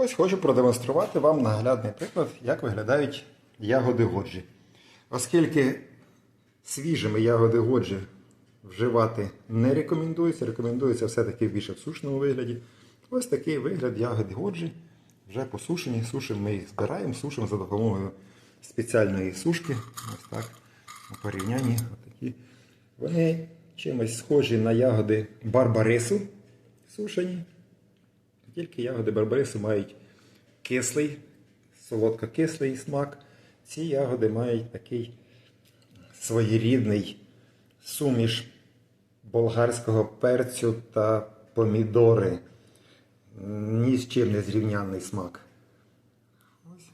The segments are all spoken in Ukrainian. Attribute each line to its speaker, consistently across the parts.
Speaker 1: Ось хочу продемонструвати вам наглядний приклад, як виглядають ягоди годжі. Оскільки свіжими ягоди годжі вживати не рекомендується, рекомендується все-таки більше в вигляді. Ось такий вигляд ягоди годжі. Вже посушені. Сушимо ми їх збираємо, сушимо за допомогою спеціальної сушки. Ось так. У порівнянні отакі. Вони чимось схожі на ягоди барбарису сушені. Тільки ягоди барбарису мають кислий, солодко-кислий смак. Ці ягоди мають такий своєрідний суміш болгарського перцю та помідори. Ні з чим не зрівнянний смак. Ось.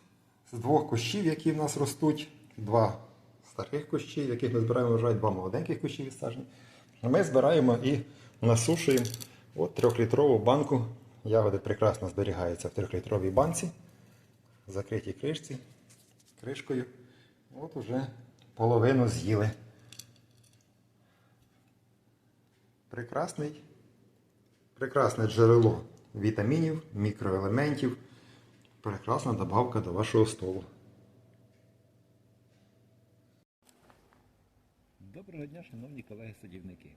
Speaker 1: З двох кущів, які в нас ростуть, два старих кущі, яких ми збираємо врожай, два молоденьких кущі відсаджені. Ми збираємо і насушуємо от трьохлітрову банку. Ягоди прекрасно зберігаються в трьохлітровій банці, закритій кришці, кришкою. От уже половину з'їли. Прекрасний, прекрасне джерело вітамінів, мікроелементів. Прекрасна добавка до вашого столу.
Speaker 2: Доброго дня, шановні колеги-садівники.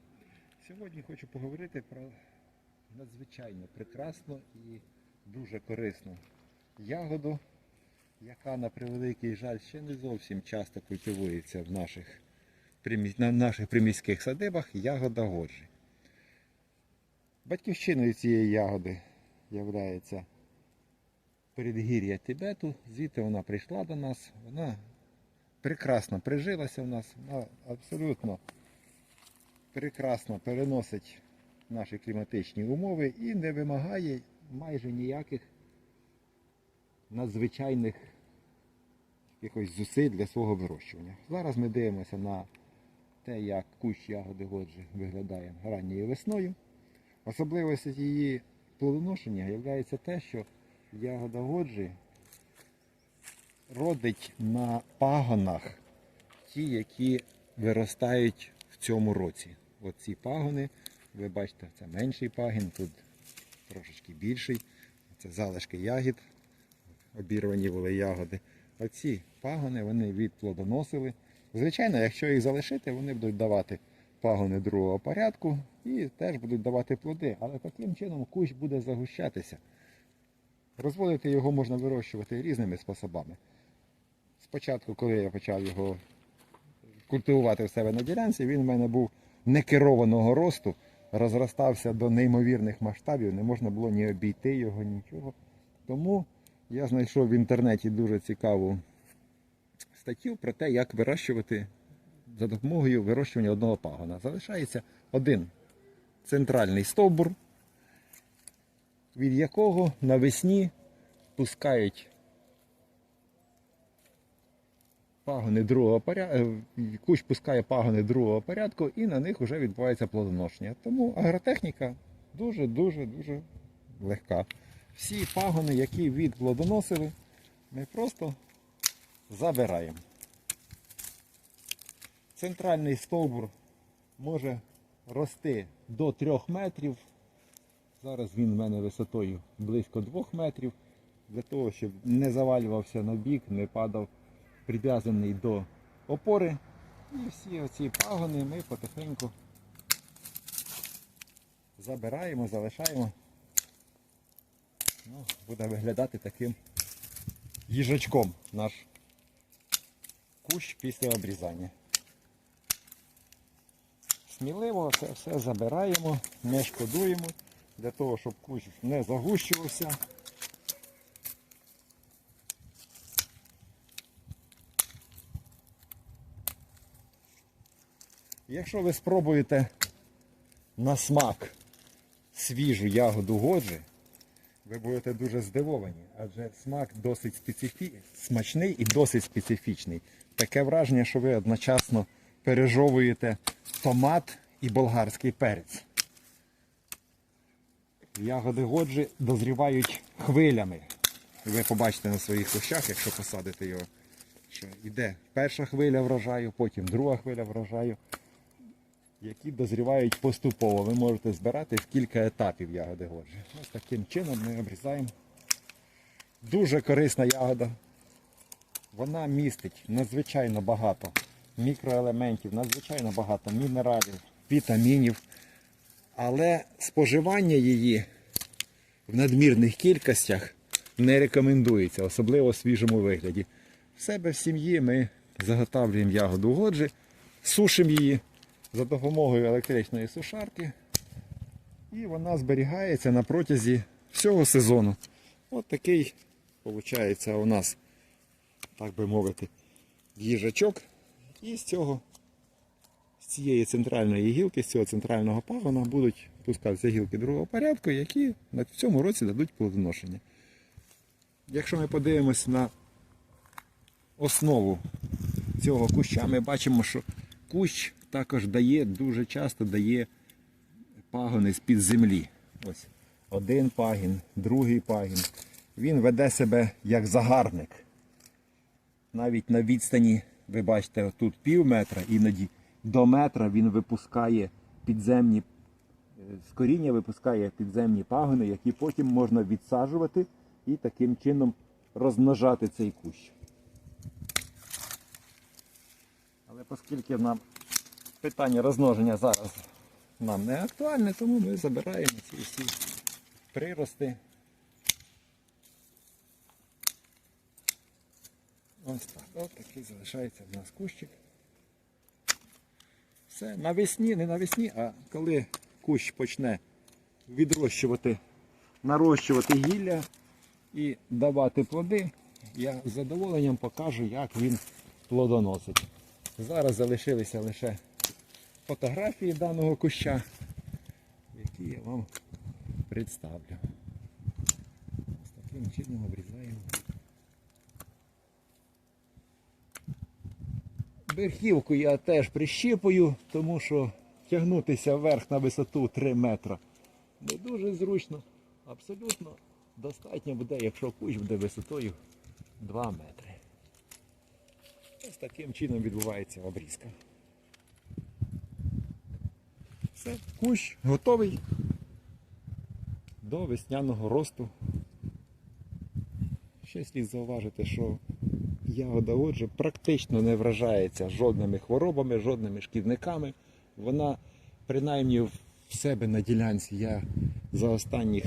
Speaker 2: Сьогодні хочу поговорити про надзвичайно прекрасну і дуже корисну ягоду, яка на превеликий жаль ще не зовсім часто культивується в наших, на наших приміських садибах ягода годжі. Батьківщиною цієї ягоди є передгір'я Тибету, звідти вона прийшла до нас. Вона прекрасно прижилася в нас, вона абсолютно прекрасно переносить наші кліматичні умови і не вимагає майже ніяких надзвичайних якихось зусиль для свого вирощування. Зараз ми дивимося на те, як кущ ягоди годжі виглядає ранньою весною. Особливістю її плодоношення є те, що ягода годжі родить на пагонах ті, які виростають в цьому році. Оці пагони, ви бачите, це менший пагін, тут трошечки більший. Це залишки ягід, обірвані були ягоди. Оці пагони вони відплодоносили. Звичайно, якщо їх залишити, вони будуть давати пагони другого порядку і теж будуть давати плоди. Але таким чином кущ буде загущатися. Розводити його можна вирощувати різними способами. Спочатку, коли я почав його культивувати в себе на ділянці, він в мене був некерованого росту, розростався до неймовірних масштабів, не можна було ні обійти його, нічого. Тому я знайшов в інтернеті дуже цікаву статтю про те, як вирощувати за допомогою вирощування одного пагона. Залишається один центральний стовбур, від якого навесні пускають пагони другого порядку, кущ пускає пагони другого порядку і на них вже відбувається плодоношення. Тому агротехніка дуже-дуже дуже легка. Всі пагони, які відплодоносили, ми просто забираємо. Центральний стовбур може рости до 3 метрів. Зараз він в мене висотою близько 2 метрів. Для того, щоб не завалювався на бік, не падав прив'язаний до опори. І всі оці пагони ми потихеньку забираємо, залишаємо. Ну, буде виглядати таким їжачком наш кущ після обрізання. Сміливо це все забираємо, не шкодуємо, для того, щоб кущ не загущувався. Якщо ви спробуєте на смак свіжу ягоду годжі, ви будете дуже здивовані, адже смак досить специфі... смачний і досить специфічний. Таке враження, що ви одночасно пережовуєте томат і болгарський перець. Ягоди годжі дозрівають хвилями. Ви побачите на своїх кущах, якщо посадите його, що йде перша хвиля врожаю, потім друга хвиля врожаю, які дозрівають поступово. Ви можете збирати в кілька етапів ягоди годжі. Ось таким чином ми обрізаємо Дуже корисна ягода. Вона містить надзвичайно багато мікроелементів, надзвичайно багато мінералів, вітамінів. Але споживання її в надмірних кількостях не рекомендується, особливо в свіжому вигляді. В себе в сім'ї ми заготовлюємо ягоду годжі, сушимо її за допомогою електричної сушарки. І вона зберігається на протязі всього сезону. От такий, виходить, у нас, так би мовити, їжачок. І з цього, з цієї центральної гілки, з цього центрального пагона будуть пускатися гілки другого порядку, які на цьому році дадуть плодоношення. Якщо ми подивимось на основу цього куща, ми бачимо, що кущ також дає, дуже часто дає пагони з-під землі. Ось один пагін, другий пагін. Він веде себе як загарник. Навіть на відстані, ви бачите, тут пів метра, іноді до метра він випускає підземні, з коріння випускає підземні пагони, які потім можна відсаджувати і таким чином розмножати цей кущ. Але оскільки нам питання розмноження зараз нам не актуальне, тому ми забираємо ці всі прирости. Ось так. Ось такий залишається в нас кущик. Все, навесні, не навесні, а коли кущ почне відрощувати, нарощувати гілля і давати плоди, я з задоволенням покажу, як він плодоносить. Зараз залишилися лише фотографії даного куща, які я вам представлю. Ось таким чином обрізаємо. Верхівку я теж прищіпую, тому що тягнутися вверх на висоту 3 метра не дуже зручно. Абсолютно достатньо буде, якщо кущ буде висотою 2 метри. Ось таким чином відбувається обрізка. Все, кущ готовий до весняного росту. Ще слід зауважити, що ягода отже практично не вражається жодними хворобами, жодними шкідниками. Вона, принаймні, в себе на ділянці я за останніх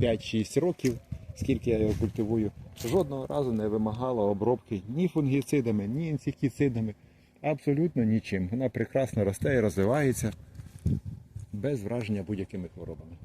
Speaker 2: 5-6 років, скільки я його культивую, жодного разу не вимагала обробки ні фунгіцидами, ні інсектицидами. Абсолютно нічим. Вона прекрасно росте і розвивається без враження будь-якими хворобами.